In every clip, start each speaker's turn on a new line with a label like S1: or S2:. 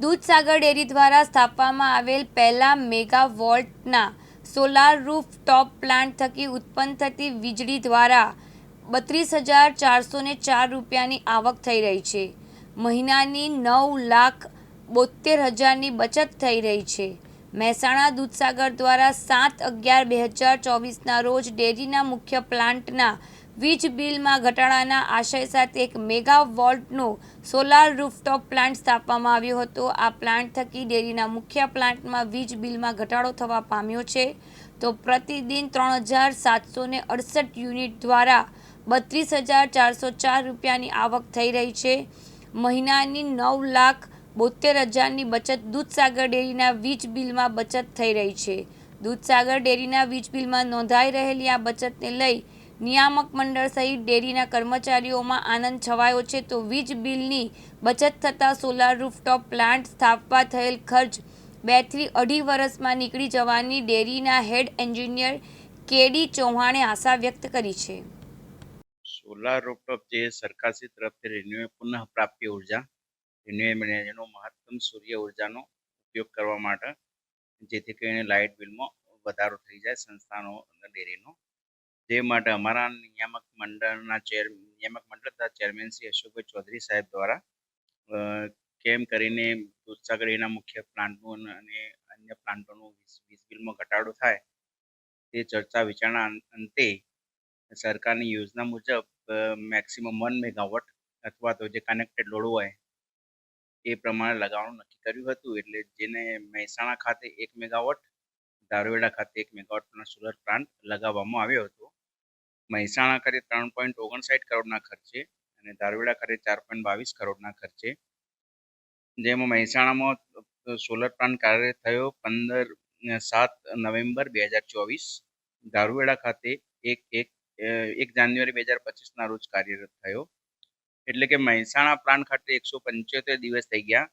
S1: Dudhsagar dairy દ્વારા સ્થાપવામાં આવેલ પહેલા મેગા વોલ્ટના સોલાર રૂફ ટોપ પ્લાન્ટ થકી ઉત્પન્ન થતી વીજળી દ્વારા બત્રીસ હજાર ચારસો ને ચાર રૂપિયાની આવક થઈ રહી છે. મહિનાની નવ લાખ બોતેર હજારની બચત થઈ રહી છે. મહેસાણા દૂધસાગર દ્વારા સાત અગિયાર બે હજાર ચોવીસના રોજ ડેરીના મુખ્ય પ્લાન્ટના વીજ બિલમાં ઘટાડાના આશય સાથે એક મેગા વોલ્ટનો સોલાર રૂફટોપ પ્લાન્ટ સ્થાપવામાં આવ્યો હતો. આ પ્લાન્ટ થકી ડેરીના મુખ્ય પ્લાન્ટમાં વીજ બિલમાં ઘટાડો થવા પામ્યો છે. તો પ્રતિદિન ત્રણ હજાર સાતસો ને અડસઠ યુનિટ દ્વારા બત્રીસ હજાર ચારસો ચાર રૂપિયાની આવક થઈ રહી છે. મહિનાની નવ લાખ બોતેર હજારની બચત દૂધસાગર ડેરીના વીજ બિલમાં બચત થઈ રહી છે. દૂધસાગર ડેરીના વીજ બિલમાં નોંધાઈ રહેલી આ બચતને લઈ નિયામક મંડળ સહિત ડેરીના કર્મચારીઓમાં આનંદ છવાયો છે તો વીજ બિલની બચત થતાં સોલાર રૂફટોપ પ્લાન્ટ સ્થાપવા થયેલ ખર્ચ બેથી અઢી વર્ષમાં નીકળી જવાની ડેરીના હેડ એન્જિનિયર કેડી ચૌહાણે આશા વ્યક્ત કરી છે.
S2: સોલાર રૂફટોપ જે સરકારશ્રી તરફથી રિન્યુએ પુનઃ પ્રાપ્ય ઊર્જા રિન્યુએબલ એનર્જીનો મહત્તમ સૂર્ય ઉર્જાનો ઉપયોગ કરવા માટે, જેથી કરીને લાઇટ બિલમાં વધારો થઈ જાય સંસ્થાનો અને ડેરીનો. જે માટે અમારા નિયામક મંડળના ચેર, નિયામક મંડળ તથા ચેરમેન શ્રી અશોકભાઈ ચૌધરી સાહેબ દ્વારા કેમ કરીને દૂધસાગર ડેરીના મુખ્ય પ્લાન્ટનું અને અન્ય પ્લાન્ટોનું વીજ બિલમાં ઘટાડો થાય, તે ચર્ચા વિચારણા અંતે સરકારની યોજના મુજબ મેક્સિમમ વન મેગાવોટ અથવા તો જે કનેક્ટેડ લોડ હોય, એ પ્રમાણે લગાવવાનું નક્કી કર્યું હતું. એટલે જેને મહેસાણા ખાતે એક મેગાવોટ દારૂવેડા ખાતે એક મેગાવોટનો સોલર પ્લાન્ટ લગાવવામાં આવ્યો હતો. મહેસાણા ખાતે ત્રણ પોઈન્ટ ઓગણસાઠ કરોડના ખર્ચે અને દારૂવેડા ખાતે ચાર પોઈન્ટ બાવીસ કરોડના ખર્ચે. જેમાં મહેસાણામાં સોલર પ્લાન્ટ કાર્યરત થયો પંદર સાત નવેમ્બર બે હજાર ચોવીસ. દારૂવેડા ખાતે એક એક એક જાન્યુઆરી બે હજાર પચીસના રોજ કાર્યરત થયો. એટલે કે મહેસાણા પ્લાન્ટ ખાતે એકસો પંચોતેર દિવસ થઈ ગયા,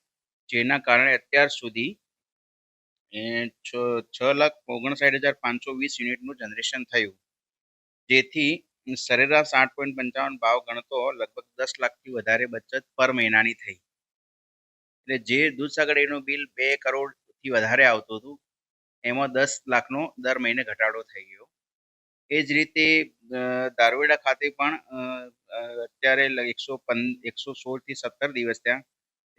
S2: જેના કારણે અત્યાર સુધી છ લાખ ઓગણસાઠ હજાર પાંચસો વીસ યુનિટનું જનરેશન થયું. જેથી સરેરાશ આઠ પોઈન્ટ પંચાવન ભાવ ગણતો લગભગ દસ લાખથી વધારે બચત પર મહિનાની થઈ. એટલે જે દૂધસાગર ડેરીનું બિલ બે કરોડથી વધારે આવતું હતું, એમાં દસ લાખનો દર મહિને ઘટાડો થઈ ગયો. એ જ રીતે દારૂવેડા ખાતે પણ અત્યારે એકસો પંદ, એકસો સોળથી સત્તર દિવસ થયા.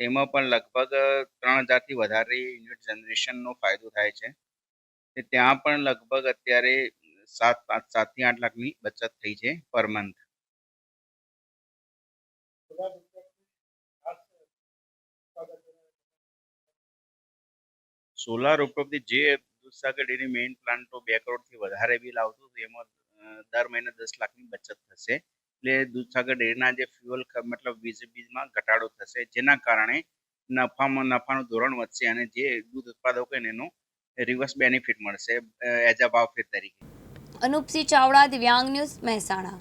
S2: તેમાં પણ લગભગ ત્રણ હજારથી વધારે યુનિટ જનરેશનનો ફાયદો થાય છે. ત્યાં પણ લગભગ અત્યારે સાત, પાંચ, સાતથી આઠ લાખની બચત થઈ છે પર મંથ. સોલાર ઉપરથી જે દૂધસાગર ડેરી મેઇન પ્લાન્ટો બે કરોડથી વધારે બિલ આવતું હતું, એમાં દર મહિને દસ લાખની બચત થશે. એટલે દૂધસાગર ડેરીના જે ફ્યુઅલ મતલબ વીજ બિલમાં ઘટાડો થશે, જેના કારણે નફામાં નફાનું ધોરણ વધશે અને જે દૂધ ઉત્પાદકો એને એનો રિવર્સ બેનિફિટ મળશે એઝ અ ભાવફેર તરીકે.
S1: અનુપસિંહ ચાવડા, દિવ્યાંગ ન્યૂઝ મહેસાણા.